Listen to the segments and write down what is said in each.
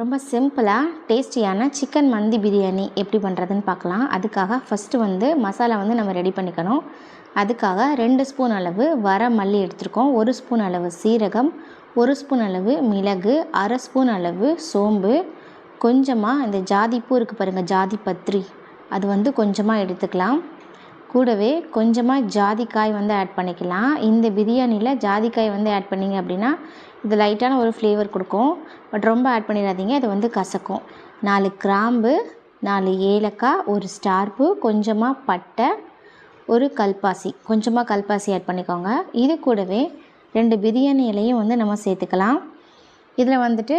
ரொம்ப சிம்பிளாக டேஸ்டியான சிக்கன் மந்தி பிரியாணி எப்படி பண்ணுறதுன்னு பார்க்கலாம். அதுக்காக ஃபஸ்ட்டு வந்து மசாலா வந்து நம்ம ரெடி பண்ணிக்கணும். அதுக்காக ரெண்டு ஸ்பூன் அளவு வர மல்லி எடுத்துருக்கோம். ஒரு ஸ்பூன் அளவு சீரகம் ஒரு ஸ்பூன் அளவு மிளகு அரை ஸ்பூன் அளவு சோம்பு. கொஞ்சமாக இந்த ஜாதிப்பூ இருக்குது பாருங்கள் ஜாதி பத்திரி அது வந்து கொஞ்சமாக எடுத்துக்கலாம். கூடவே கொஞ்சமாக ஜாதிக்காய் வந்து ஆட் பண்ணிக்கலாம். இந்த பிரியாணியில் ஜாதிக்காய் வந்து ஆட் பண்ணிங்க அப்படின்னா இது லைட்டான ஒரு ஃப்ளேவர் கொடுக்கும். பட் ரொம்ப ஆட் பண்ணிடாதீங்க. அது வந்து கசக்கும். நாலு கிராம்பு நாலு ஏலக்காய் ஒரு ஸ்டார்ப்பு கொஞ்சமாக பட்டை ஒரு கல்பாசி. கொஞ்சமாக கல்பாசி ஆட் பண்ணிக்கோங்க. இது கூடவே ரெண்டு பிரியாணி இலையும் வந்து நம்ம சேர்த்துக்கலாம். இதில் வந்துட்டு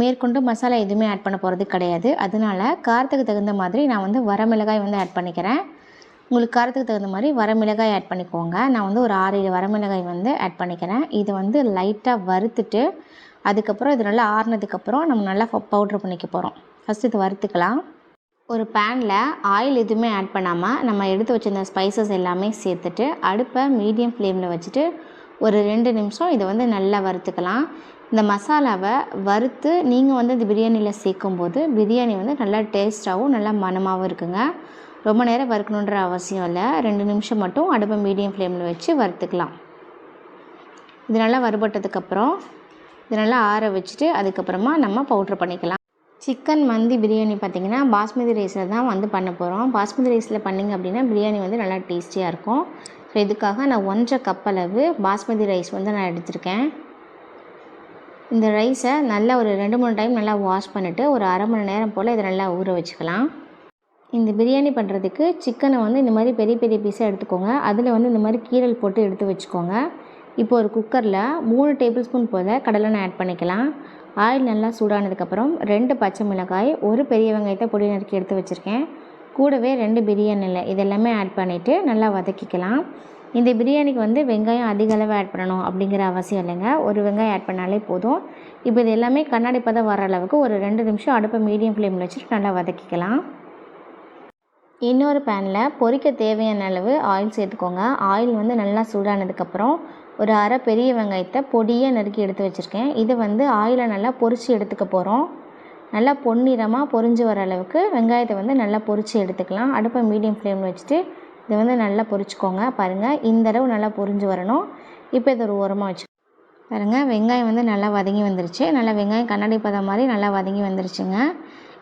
மேற்கொண்டு மசாலா எதுவுமே ஆட் பண்ண போகிறது கிடையாது. அதனால காரத்துக்கு தகுந்த மாதிரி நான் வந்து வரமிளகாய் வந்து ஆட் பண்ணிக்கிறேன். உங்களுக்கு காரத்துக்கு தகுந்த மாதிரி வரமிளகாய் ஆட் பண்ணிக்கோங்க. நான் வந்து ஒரு ஆறு ஏழு வரமிளகாய் வந்து ஆட் பண்ணிக்கிறேன். இது வந்து லைட்டாக வறுத்துட்டு அதுக்கப்புறம் இது நல்லா ஆறுனதுக்கப்புறம் நம்ம நல்லா பவுட்ரு பண்ணிக்க போகிறோம் ஃபஸ்ட் இது வறுத்துக்கலாம். ஒரு பேனில் ஆயில் எதுவுமே ஆட் பண்ணாமல் நம்ம எடுத்து வச்சிருந்த ஸ்பைசஸ் எல்லாமே சேர்த்துட்டு அடுப்பை மீடியம் ஃப்ளேமில் வச்சுட்டு ஒரு ரெண்டு நிமிஷம் இதை வந்து நல்லா வறுத்துக்கலாம். இந்த மசாலாவை வறுத்து நீங்கள் வந்து இந்த பிரியாணியில் சேர்க்கும்போது பிரியாணி வந்து நல்லா டேஸ்ட்டாகவும் நல்லா மணமாகவும் இருக்குங்க. ரொம்ப நேரம் வறுக்கணுன்ற அவசியம் இல்லை. ரெண்டு நிமிஷம் மட்டும் அடுப்பை மீடியம் ஃப்ளேமில் வச்சு வறுத்துக்கலாம். இது நல்லா வறுபட்டதுக்கப்புறம் இது நல்லா ஆற வச்சுட்டு அதுக்கப்புறமா நம்ம பவுட்ரு பண்ணிக்கலாம். சிக்கன் மந்தி பிரியாணி பார்த்திங்கன்னா பாஸ்மதி ரைஸில் தான் வந்து பண்ண போகிறோம் பாஸ்மதி ரைஸில் பண்ணிங்க அப்படின்னா பிரியாணி வந்து நல்லா டேஸ்டியாக இருக்கும். ஸோ இதுக்காக நான் ஒன்றரை கப் அளவு பாஸ்மதி ரைஸ் வந்து நான் எடுத்திருக்கேன். இந்த ரைஸை நல்லா ஒரு ரெண்டு மூணு டைம் நல்லா வாஷ் பண்ணிவிட்டு ஒரு அரை மணி நேரம் போல் இதை நல்லா ஊற வச்சுக்கலாம். இந்த பிரியாணி பண்ணுறதுக்கு சிக்கனை வந்து இந்த மாதிரி பெரிய பெரிய பீஸாக எடுத்துக்கோங்க. அதில் வந்து இந்த மாதிரி கீரல் போட்டு எடுத்து வச்சுக்கோங்க. இப்போ ஒரு குக்கரில் மூணு டேபிள் ஸ்பூன் போல் கடலெண்ணெய் ஆட் பண்ணிக்கலாம். ஆயில் நல்லா சூடானதுக்கப்புறம் ரெண்டு பச்சை மிளகாய் ஒரு பெரிய வெங்காயத்தை பொடி நறுக்கி எடுத்து வச்சுருக்கேன். கூடவே ரெண்டு பிரியாணி இல்லை இதெல்லாமே ஆட் பண்ணிவிட்டு நல்லா வதக்கிக்கலாம். இந்த பிரியாணிக்கு வந்து வெங்காயம் அதிக அளவு ஆட் பண்ணணும் அப்படிங்கிற அவசியம் இல்லைங்க. ஒரு வெங்காயம் ஆட் பண்ணாலே போதும். இப்போ இது எல்லாமே கண்ணாடி பதம் வர அளவுக்கு ஒரு ரெண்டு நிமிஷம் அடுப்பை மீடியம் ஃப்ளேமில் வச்சுட்டு நல்லா வதக்கிக்கலாம். இன்னொரு பேனில் பொரிக்க தேவையான அளவு ஆயில் சேர்த்துக்கோங்க. ஆயில் வந்து நல்லா சூடானதுக்கப்புறம் ஒரு அரை பெரிய வெங்காயத்தை பொடியாக நறுக்கி எடுத்து வச்சுருக்கேன். இதை வந்து ஆயிலை நல்லா பொரித்து எடுத்துக்க போகிறோம் நல்லா பொன்னிறமாக பொரிஞ்சு வர அளவுக்கு வெங்காயத்தை வந்து நல்லா பொரித்து எடுத்துக்கலாம். அடுப்பை மீடியம் ஃப்ளேமில் வச்சுட்டு இதை வந்து நல்லா பொரிச்சுக்கோங்க பாருங்கள் இந்த அளவு நல்லா பொரிஞ்சு வரணும். இப்போ இதை ஒரு ஓரமாக வச்சு பாருங்கள் வெங்காயம் வந்து நல்லா வதங்கி வந்துருச்சு. நல்லா வெங்காயம் கண்ணாடி பதம் மாதிரி நல்லா வதங்கி வந்துருச்சுங்க.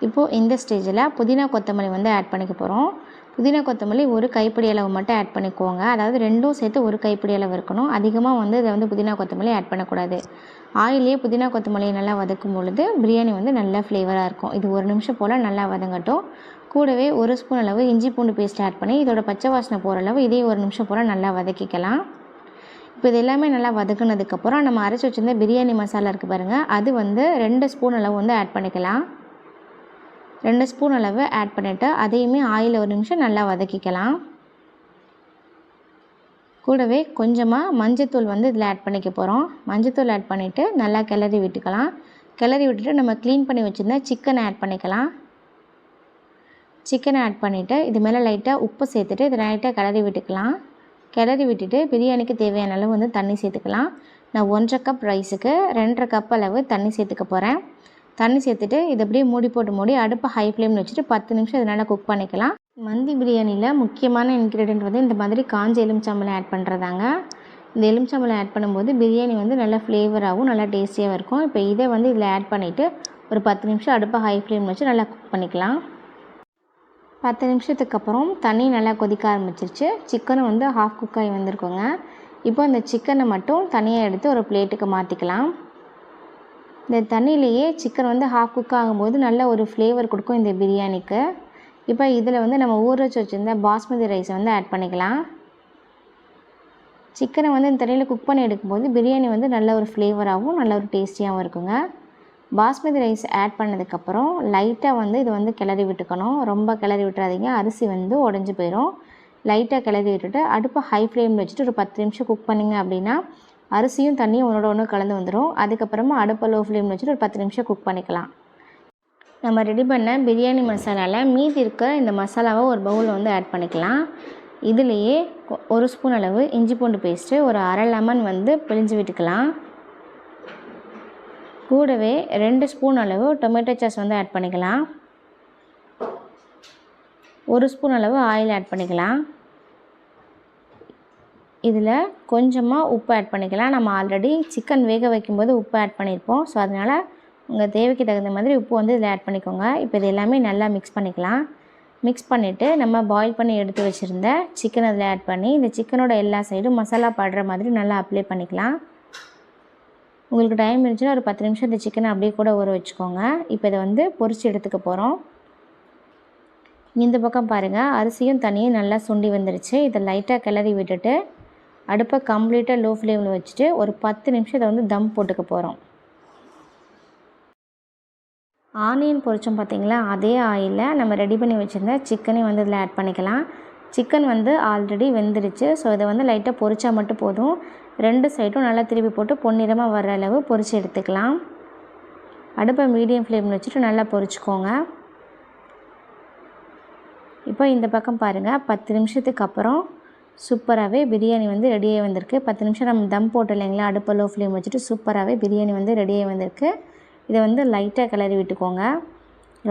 இப்போது இந்த ஸ்டேஜில் புதினா கொத்தமல்லி வந்து ஆட் பண்ணிக்க போகிறோம் புதினா கொத்தமல்லி ஒரு கைப்பிடி அளவு மட்டும் ஆட் பண்ணிக்கோங்க. அதாவது ரெண்டும் சேர்த்து ஒரு கைப்பிடி அளவு இருக்கணும். அதிகமாக வந்து இதை வந்து புதினா கொத்தமல்லி ஆட் பண்ணக்கூடாது. ஆயிலே புதினா கொத்தமல்லியை நல்லா வதக்கும் பொழுது பிரியாணி வந்து நல்லா ஃப்ளேவராக இருக்கும். இது ஒரு நிமிஷம் போல் நல்லா வதங்கட்டும். கூடவே ஒரு ஸ்பூன் அளவு இஞ்சி பூண்டு பேஸ்ட் ஆட் பண்ணி இதோட பச்சை வாசனை போகிற அளவு இதே ஒரு நிமிஷம் போல் நல்லா வதக்கிக்கலாம். இப்போ இது எல்லாமே நல்லா வதக்குனதுக்கப்புறம் நம்ம அரைச்சி வச்சுருந்த பிரியாணி மசாலா இருக்குது பாருங்கள் அது வந்து ரெண்டு ஸ்பூன் அளவு வந்து ஆட் பண்ணிக்கலாம். ரெண்டு ஸ்பூன் அளவு ஆட் பண்ணிவிட்டு அதையுமே ஆயில் ஒரு நிமிஷம் நல்லா வதக்கிக்கலாம். கூடவே கொஞ்சமாக மஞ்சத்தூள் வந்து இதில் ஆட் பண்ணிக்க போகிறோம் மஞ்சத்தூள் ஆட் பண்ணிவிட்டு நல்லா கிளறி விட்டுக்கலாம். கிளறி விட்டுட்டு நம்ம க்ளீன் பண்ணி வச்சுருந்தா சிக்கனை ஆட் பண்ணிக்கலாம். சிக்கனை ஆட் பண்ணிவிட்டு இது மேலே லைட்டாக உப்பு சேர்த்துட்டு இதை லைட்டாக கிளறி விட்டுக்கலாம். கிளறி விட்டுட்டு பிரியாணிக்கு தேவையான அளவு வந்து தண்ணி சேர்த்துக்கலாம். நான் ஒன்றரை கப் ரைஸுக்கு ரெண்டரை கப் அளவு தண்ணி சேர்த்துக்க போகிறேன் தண்ணி சேர்த்துட்டு இதை அப்படியே மூடி போட்டு மூடி அடுப்பை ஹை ஃப்ளேமில் வச்சுட்டு பத்து நிமிஷம் இதனால் குக் பண்ணிக்கலாம். மந்தி பிரியாணியில் முக்கியமான இன்க்ரீடியன்ட் வந்து இந்த மாதிரி காஞ்ச எலுமிச்சம்பழம் ஆட் பண்ணுறதாங்க இந்த எலுமிச்சம்பழம் ஆட் பண்ணும்போது பிரியாணி வந்து நல்லா ஃப்ளேவராகவும் நல்லா டேஸ்டியாகவும் இருக்கும். இப்போ இதை வந்து இதில் ஆட் பண்ணிவிட்டு ஒரு பத்து நிமிஷம் அடுப்பை ஹை ஃப்ளேம் வச்சு நல்லா குக் பண்ணிக்கலாம். பத்து நிமிஷத்துக்கு அப்புறம் தண்ணி நல்லா கொதிக்க ஆரம்பிச்சிருச்சு. சிக்கனும் வந்து ஹாஃப் குக்காகி வந்திருக்கோங்க வந்திருக்குங்க. இப்போ இந்த சிக்கனை மட்டும் தனியாக எடுத்து ஒரு பிளேட்டுக்கு மாற்றிக்கலாம் இந்த தண்ணியிலேயே சிக்கன் வந்து ஹாஃப் குக் ஆகும்போது நல்ல ஒரு ஃப்ளேவர் கொடுக்கும் இந்த பிரியாணிக்கு. இப்போ இதில் வந்து நம்ம ஊற வச்சு வச்சுருந்த பாஸ்மதி ரைஸை வந்து ஆட் பண்ணிக்கலாம். சிக்கனை வந்து இந்த தண்ணியில் குக் பண்ணி எடுக்கும்போது பிரியாணி வந்து நல்ல ஒரு ஃப்ளேவராகவும் நல்ல ஒரு டேஸ்டியாகவும் இருக்குங்க. பாஸ்மதி ரைஸ் ஆட் பண்ணதுக்கப்புறம் லைட்டாக வந்து இது வந்து கிளறி விட்டுக்கணும். ரொம்ப கிளறி விட்டுறாதீங்க. அரிசி வந்து உடஞ்சி போயிடும் லைட்டாக கிளறி விட்டுட்டு அடுப்பை ஹை ஃப்ளேமில் வச்சுட்டு ஒரு பத்து நிமிஷம் குக் பண்ணிங்க அப்படின்னா அரிசியும் தண்ணியும் ஒன்றோட ஒன்று கலந்து வந்துடும் அதுக்கப்புறமா அடுப்பை லோ ஃப்ளேமில் வச்சுட்டு ஒரு பத்து நிமிஷம் குக் பண்ணிக்கலாம். நம்ம ரெடி பண்ண பிரியாணி மசாலாவில் மீதி இருக்க இந்த மசாலாவை ஒரு பவுலில் வந்து ஆட் பண்ணிக்கலாம். இதுலேயே ஒரு ஸ்பூன் அளவு இஞ்சி பூண்டு பேஸ்ட்டு ஒரு அரை லெமன் வந்து பிழிஞ்சு விட்டுக்கலாம். கூடவே ரெண்டு ஸ்பூன் அளவு டொமேட்டோ சாஸ் வந்து ஆட் பண்ணிக்கலாம். ஒரு ஸ்பூன் அளவு ஆயில் ஆட் பண்ணிக்கலாம். இதில் கொஞ்சமாக உப்பு ஆட் பண்ணிக்கலாம். நம்ம ஆல்ரெடி சிக்கன் வேக வைக்கும்போது உப்பு ஆட் பண்ணியிருப்போம். ஸோ அதனால் உங்கள் தேவைக்கு தகுந்த மாதிரி உப்பு வந்து இதில் ஆட் பண்ணிக்கோங்க. இப்போ இது எல்லாமே நல்லா மிக்ஸ் பண்ணிக்கலாம். மிக்ஸ் பண்ணிவிட்டு நம்ம பாயில் பண்ணி எடுத்து வச்சுருந்த சிக்கன் அதில் ஆட் பண்ணி இந்த சிக்கனோட எல்லா சைடும் மசாலா படுற மாதிரி நல்லா அப்ளை பண்ணிக்கலாம். உங்களுக்கு டைம் இருந்துச்சுன்னா ஒரு பத்து நிமிஷம் இந்த சிக்கனை அப்படியே கூட ஊற வச்சுக்கோங்க. இப்போ இதை வந்து பொரித்து எடுத்துக்க போகிறோம் இந்த பக்கம் பாருங்கள் அரிசியும் தண்ணியும் நல்லா சுண்டி வந்துருச்சு. இதை லைட்டாக கிளறி விட்டுட்டு அடுப்பை கம்ப்ளீட்டாக லோ ஃப்ளேமில் வச்சுட்டு ஒரு பத்து நிமிஷம் இதை வந்து தம் போட்டுக்க போகிறோம் ஆனியன் பொரிச்சோம் பார்த்தீங்களா அதே ஆயிலில் நம்ம ரெடி பண்ணி வச்சுருந்த சிக்கனையும் வந்து இதில் ஆட் பண்ணிக்கலாம். சிக்கன் வந்து ஆல்ரெடி வெந்துருச்சு. ஸோ இதை வந்து லைட்டாக பொரிச்சா மட்டும் போதும். ரெண்டு சைடும் நல்லா திருப்பி போட்டு பொன்னிறமாக வர அளவு பொரிச்சு எடுத்துக்கலாம். அடுப்பை மீடியம் ஃப்ளேமில் வச்சுட்டு நல்லா பொரிச்சுக்கோங்க. இப்போ இந்த பக்கம் பாருங்கள் பத்து நிமிஷத்துக்கு அப்புறம் சூப்பராகவே பிரியாணி வந்து ரெடியாகி வந்திருக்கு. பத்து நிமிஷம் நம்ம தம் போட்டோம் இல்லைங்களா? அடுப்பை லோ ஃப்ளேம் வச்சுட்டு சூப்பராகவே பிரியாணி வந்து ரெடியாகி வந்திருக்கு. இதை வந்து லைட்டாக கிளறி விட்டுக்கோங்க.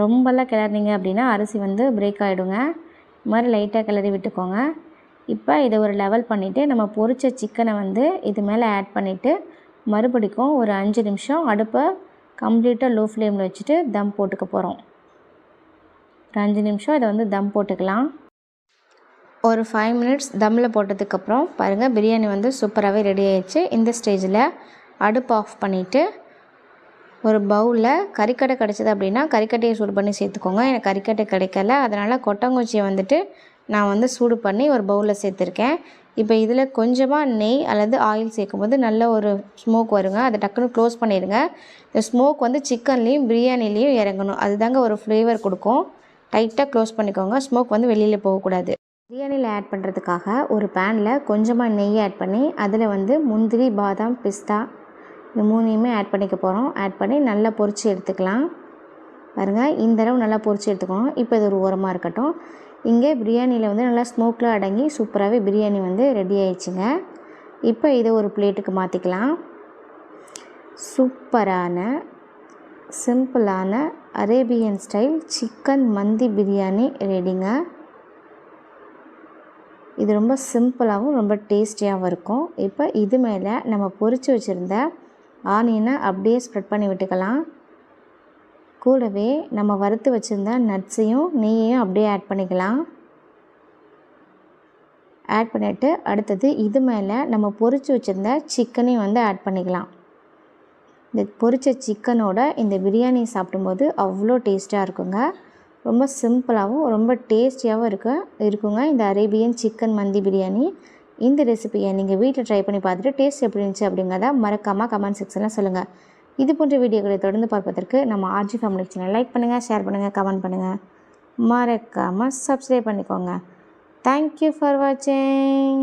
ரொம்பலாம் கிளறினீங்க அப்படின்னா அரிசி வந்து பிரேக் ஆகிடுங்க இது மாதிரி லைட்டாக கிளறி விட்டுக்கோங்க. இப்போ இதை ஒரு லெவல் பண்ணிவிட்டு நம்ம பொரித்த சிக்கனை வந்து இது மேலே ஆட் பண்ணிவிட்டு மறுபடிக்கும் ஒரு அஞ்சு நிமிஷம் அடுப்பை கம்ப்ளீட்டாக லோ ஃப்ளேமில் வச்சுட்டு தம் போட்டுக்க போகிறோம். ஒரு அஞ்சு நிமிஷம் இதை வந்து தம் போட்டுக்கலாம். ஒரு ஃபைவ் மினிட்ஸ் தம்மில் போட்டதுக்கப்புறம் பாருங்கள் பிரியாணி வந்து சூப்பராகவே ரெடி ஆயிடுச்சு. இந்த ஸ்டேஜில் அடுப்பு ஆஃப் பண்ணிவிட்டு ஒரு பவுலில் கறிக்கட்டை கிடச்சிது அப்படின்னா கறிக்கட்டையை சூடு பண்ணி சேர்த்துக்கோங்க. எனக்கு கறிக்கட்டை கிடைக்கல. அதனால் கொட்டங்குச்சியை வந்துட்டு நான் வந்து சூடு பண்ணி ஒரு பவுலில் சேர்த்துருக்கேன். இப்போ இதில் கொஞ்சமாக நெய் அல்லது ஆயில் சேர்க்கும்போது நல்ல ஒரு ஸ்மோக் வருங்க. அதை டக்குன்னு க்ளோஸ் பண்ணிடுங்க. இந்த ஸ்மோக் வந்து சிக்கன்லேயும் பிரியாணிலேயும் இறங்கணும். அதுதாங்க ஒரு ஃப்ளேவர் கொடுக்கும். டைட்டாக க்ளோஸ் பண்ணிக்கோங்க. ஸ்மோக் வந்து வெளியில் போகக்கூடாது. பிரியாணியில் ஆட் பண்ணுறதுக்காக ஒரு பேனில் கொஞ்சமாக நெய் ஆட் பண்ணி அதில் வந்து முந்திரி பாதாம் பிஸ்தா இந்த மூணையுமே ஆட் பண்ணிக்க போகிறோம் ஆட் பண்ணி நல்லா பொரித்து எடுத்துக்கலாம். பாருங்கள் இந்த அளவு நல்லா பொறிச்சு எடுத்துக்கணும். இப்போ இது ஒரு ஓரமாக இருக்கட்டும். இங்கே பிரியாணியில் வந்து நல்லா ஸ்மோக்கில் அடங்கி சூப்பராகவே பிரியாணி வந்து ரெடி ஆயிடுச்சுங்க. இப்போ இதை ஒரு பிளேட்டுக்கு மாற்றிக்கலாம் சூப்பரான சிம்பிளான அரேபியன் ஸ்டைல் சிக்கன் மந்தி பிரியாணி ரெடிங்க இது ரொம்ப சிம்பிளாகவும் ரொம்ப டேஸ்டியாகவும் இருக்கும். இப்போ இது மேலே நம்ம பொரித்து வச்சுருந்த ஆனியனை அப்படியே ஸ்ப்ரெட் பண்ணி விட்டுக்கலாம். கூடவே நம்ம வறுத்து வச்சுருந்த நட்ஸையும் நெய்யையும் அப்படியே ஆட் பண்ணிக்கலாம். ஆட் பண்ணிவிட்டு அடுத்தது இது மேலே நம்ம பொரித்து வச்சுருந்த சிக்கனையும் வந்து ஆட் பண்ணிக்கலாம். இந்த பொரித்த சிக்கனோட இந்த பிரியாணி சாப்பிடும்போது அவ்வளோ டேஸ்ட்டாக இருக்குங்க. ரொம்ப சிம்பிளாகவும் ரொம்ப டேஸ்டியாகவும் இருக்க இருக்குங்க. இந்த அரேபியன் சிக்கன் மந்தி பிரியாணி. இந்த ரெசிபியை நீங்கள் வீட்டில் ட்ரை பண்ணி பார்த்துட்டு டேஸ்ட் எப்படி இருந்துச்சு அப்படிங்கிறத மறக்காமல் கமெண்ட் செக்ஷனில் சொல்லுங்கள் இது போன்ற வீடியோக்களை தொடர்ந்து பார்ப்பதற்கு நம்ம ஆர்ஜி ஃபேமிலி சேனல் லைக் பண்ணுங்கள் ஷேர் பண்ணுங்கள் கமெண்ட் பண்ணுங்கள் மறக்காமல் சப்ஸ்கிரைப் பண்ணிக்கோங்க. தேங்க்யூ ஃபார் வாட்சிங்